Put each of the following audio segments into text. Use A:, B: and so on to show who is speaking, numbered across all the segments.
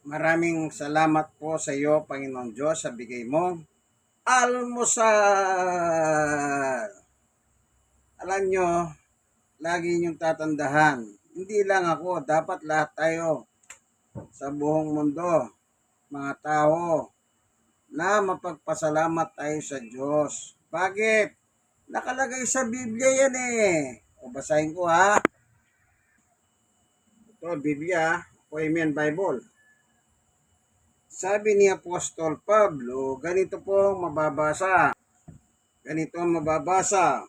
A: Maraming salamat po sa iyo, Panginoon Diyos, sa bigay mo. Almusal! Alam nyo, lagi niyong tatandahan. Hindi lang ako, dapat lahat tayo sa buong mundo, mga tao, na mapagpasalamat tayo sa Diyos. Bakit? Nakalagay sa Biblia yan eh. O basahin ko ha. Ito, Biblia, Korean Bible. Sabi ni Apostol Pablo, ganito po ang mababasa. Ganito ang mababasa.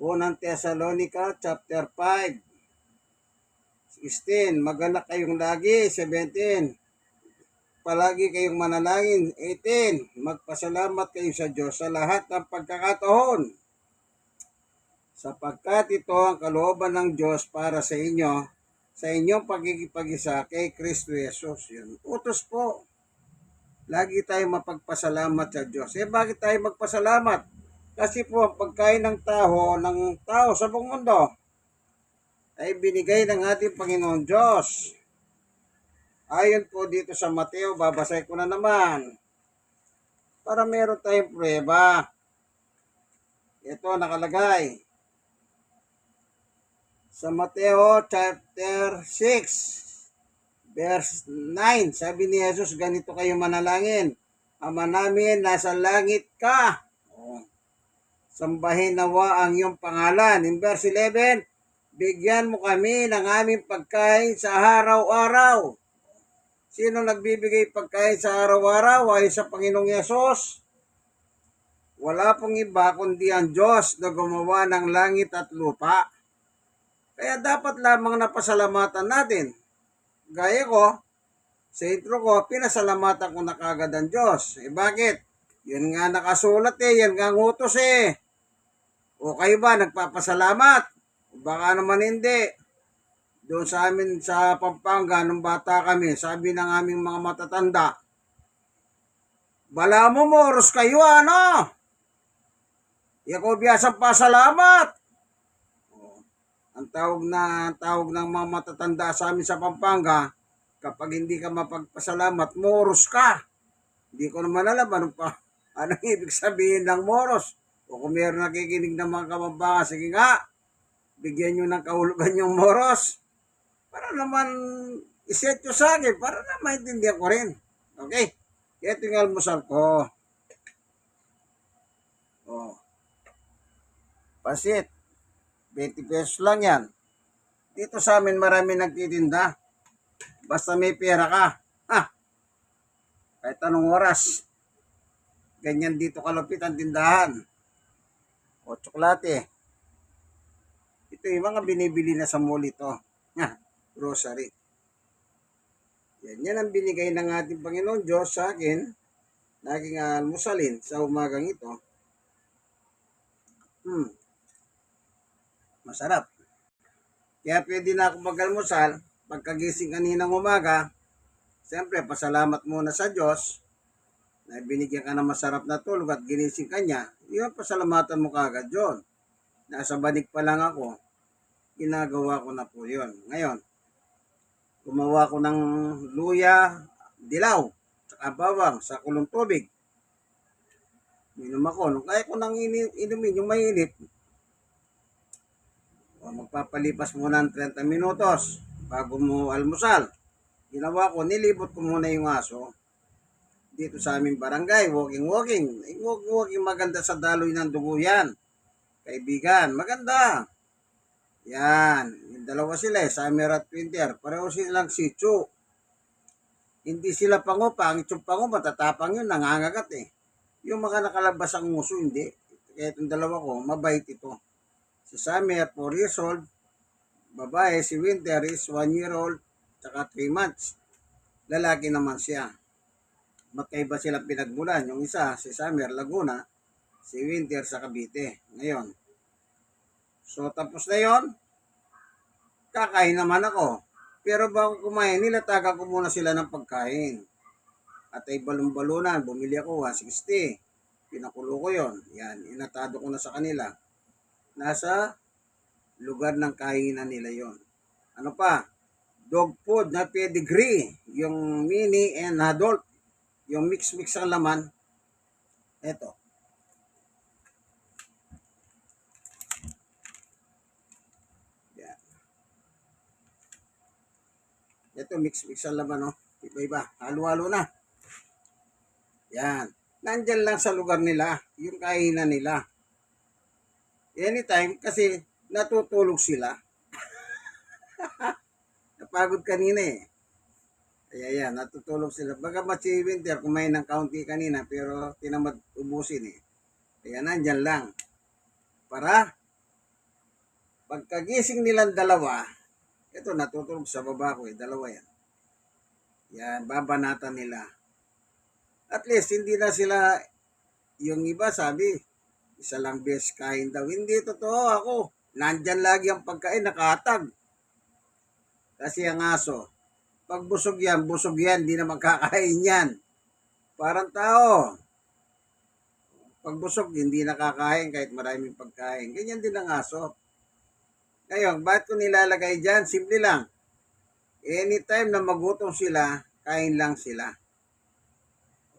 A: Unang Thessalonica chapter 5. 16. Maganak kayong lagi. 17. Palagi kayong manalangin. 18. Magpasalamat kayo sa Diyos sa lahat ng pagkakataon. Sapagkat ito ang kalooban ng Diyos para sa inyo sa inyong pagkikipag-isa kay Kristo Jesus. Yun. Utos po. Lagi tayo mapagpasalamat sa Diyos. Eh bakit tayo magpasalamat? Kasi po ang pagkain ng tao, ng tao sa buong mundo, ay binigay ng ating Panginoon Diyos. Ayon po dito sa Mateo, babasay ko na naman. Para meron tayong prueba. Ito nakalagay sa Mateo chapter 6 verse 9 sabi ni Jesus ganito kayo manalangin. Ama namin nasa langit ka. Sambahin nawa ang iyong pangalan. In verse 11 bigyan mo kami ng aming pagkain sa araw-araw. Sino nagbibigay pagkain sa araw-araw? Ay sa Panginoong Yesus. Wala pong iba kundi ang Diyos na gumawa ng langit at lupa kaya dapat lamang napasalamatan natin. Gaya ko, sa intro ko, pinasalamatan ko na kagad ang Diyos. Eh bakit? Yun nga nakasulat eh, yan nga ang utos eh. O kayo ba, nagpapasalamat? Baka naman hindi. Doon sa amin sa Pampanga, nung bata kami, sabi ng aming mga matatanda, Bala mo, moros kayo, ano? Ikaw biyasang pasalamat. Ang tawag na ang tawag ng mga matatanda sa amin sa Pampanga, kapag hindi ka mapagpasalamat, moros ka. Hindi ko naman alam ano pa, anong ibig sabihin ng moros. O kung meron nakikinig ng mga kababanga, sige nga, bigyan nyo ng kahulugan yung moros. Para naman iset nyo sa akin, para na maintindihan ko rin. Okay? Ito yung almusal ko. Oh. Pasit. 20 pesos lang yan. Dito sa amin marami nagtitinda. Basta may pera ka. Ha? Kahit anong oras. Ganyan dito kalupit ang tindahan. O tsokolate. Ito yung mga binibili na sa mall ito. Ha? Grocery. Yan, yan ang binigay ng ating Panginoon Diyos sa akin na aking almusalin sa umagang ito. Hmm masarap. Kaya pwede na ako mag-almusal, pagkagising kaninang umaga, siyempre pasalamat muna sa Diyos na binigyan ka ng masarap na tulog at ginising ka niya, yun pasalamatan mo kagad yun. Nasa banig pa lang ako, ginagawa ko na po yun. Ngayon, gumawa ko ng luya, dilaw, saka bawang sa kulong tubig. Minom ako. Nung kaya ko nang inumin yung mainit, o, magpapalipas muna ng 30 minutos bago mo almusal. Ginawa ko, nilibot ko muna yung aso dito sa aming barangay, walking-walking. Eh, walking-walking maganda sa daloy ng dugo yan. Kaibigan, maganda. Yan, yung dalawa sila eh, Summer at Winter. Pareho silang si Chu. Hindi sila pangupang, yung pango matatapang yun, nangangagat eh. Yung mga nakalabas ang nguso, hindi. Kaya itong dalawa ko, mabait ito. Si Summer, 4 years old. Babae, si Winter is 1 year old, tsaka 3 months. Lalaki naman siya. Magkaiba sila pinagmulan. Yung isa, si Summer, Laguna. Si Winter sa Cavite. Ngayon. So, tapos na yon Kakain naman ako. Pero bago kumain, nilatagan ko muna sila ng pagkain. At ay balon-balunan, bumili ako 160. Pinakulo ko yon. Yan, inatado ko na sa kanila nasa lugar ng kainan nila yon. Ano pa? dog food na pedigree, yung mini and adult, yung mix-mix ang laman. Ito. Yan. Ito mix-mix ang laman, no? Iba-iba. Halo-halo na. Yan. Nandyan lang sa lugar nila, yung kainan nila. Anytime, kasi natutulog sila. Napagod kanina eh. Kaya yan, natutulog sila. Baga si Winter, kumain ng kaunti kanina, pero tinamad ubusin eh. Kaya nandyan lang. Para, pagkagising nilang dalawa, ito natutulog sa baba ko eh, dalawa yan. Yan, babanatan nila. At least, hindi na sila, yung iba sabi, isa lang best kain daw. Hindi totoo ako. Nandyan lagi ang pagkain, nakatag. Kasi ang aso, pag busog yan, busog yan, di na magkakain yan. Parang tao. Pag busog, hindi nakakain kahit maraming pagkain. Ganyan din ang aso. Ngayon, bakit ko nilalagay dyan? Simple lang. Anytime na magutom sila, kain lang sila.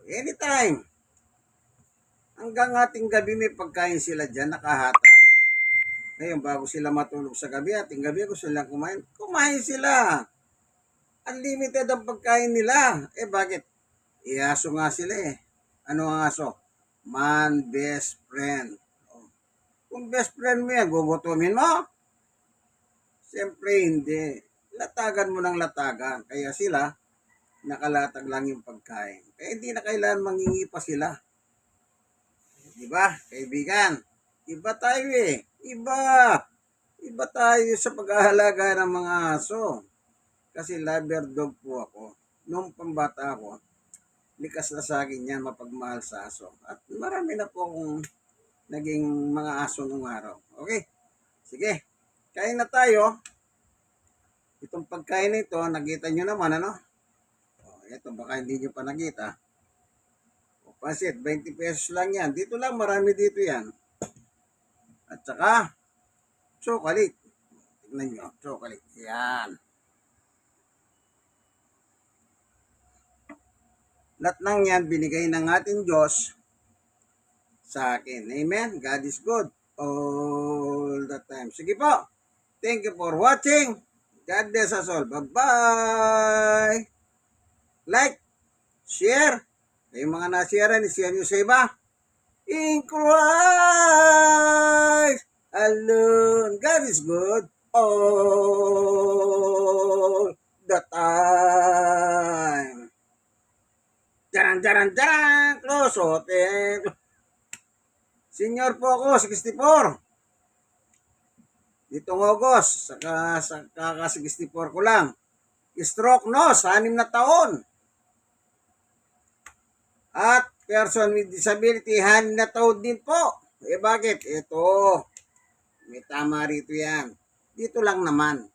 A: Anytime. Hanggang ating gabi may pagkain sila dyan, nakahatag. Ngayon, bago sila matulog sa gabi, ating gabi ko sila kumain, kumain sila. Unlimited ang pagkain nila. Eh, bakit? Iaso nga sila eh. Ano ang aso? Man best friend. Oh. Kung best friend mo yan, gugutumin mo? Siyempre hindi. Latagan mo ng latagan. Kaya sila, nakalatag lang yung pagkain. Kaya hindi na kailangan mangingi pa sila. Di ba, kaibigan? Iba tayo eh. Iba. Iba tayo sa pag-ahalaga ng mga aso. Kasi lover dog po ako. Noong pambata ako, likas na sa akin yan mapagmahal sa aso. At marami na po akong naging mga aso nung araw. Okay? Sige. Kain na tayo. Itong pagkain nito, nakita nyo naman, ano? Oh, ito, baka hindi nyo pa nakita. Pasit, 20 pesos lang yan. Dito lang, marami dito yan. At saka, chocolate. Tignan nyo, chocolate. Yan. Lahat ng yan, binigay ng ating Diyos sa akin. Amen? God is good all the time. Sige po. Thank you for watching. God bless us all. Bye-bye. Like, share. Yung mga na-share, i-share nyo sa iba. In Christ alone. God is good all the time. Jaran, jaran, jaran. Close, open. Senior po ako, 64. Ditong August, saka sa kaka 64 ko lang. Stroke nose, anim na taon. At person with disability, taon din po. Eh bakit? Ito, may tama rito yan. Dito lang naman.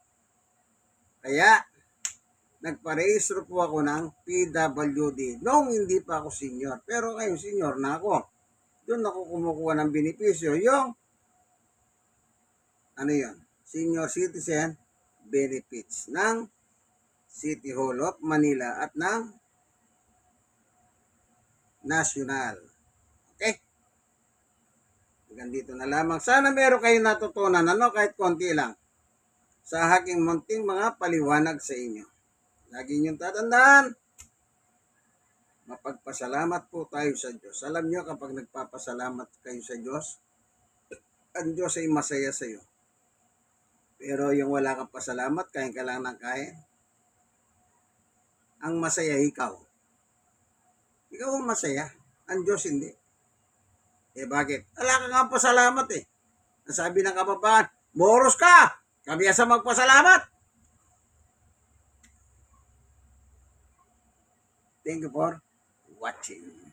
A: Kaya, nagparehistro po ako ng PWD. Noong hindi pa ako senior. Pero ngayon senior na ako. Doon ako kumukuha ng benepisyo. Yung ano yon senior citizen benefits ng City Hall of Manila at ng national. Okay? Hanggang dito na lamang. Sana meron kayo natutunan, ano, kahit konti lang, sa aking munting mga paliwanag sa inyo. Lagi niyong tatandaan, mapagpasalamat po tayo sa Diyos. Alam niyo kapag nagpapasalamat kayo sa Diyos, ang Diyos ay masaya sa iyo. Pero yung wala kang pasalamat, kain ka lang ng kain, ang masaya ikaw. Ikaw ang masaya. Ang Diyos hindi. Eh bakit? Wala ka nga pasalamat eh. Ang sabi ng kababayan, moros ka! Kami sa magpasalamat! Thank you for watching.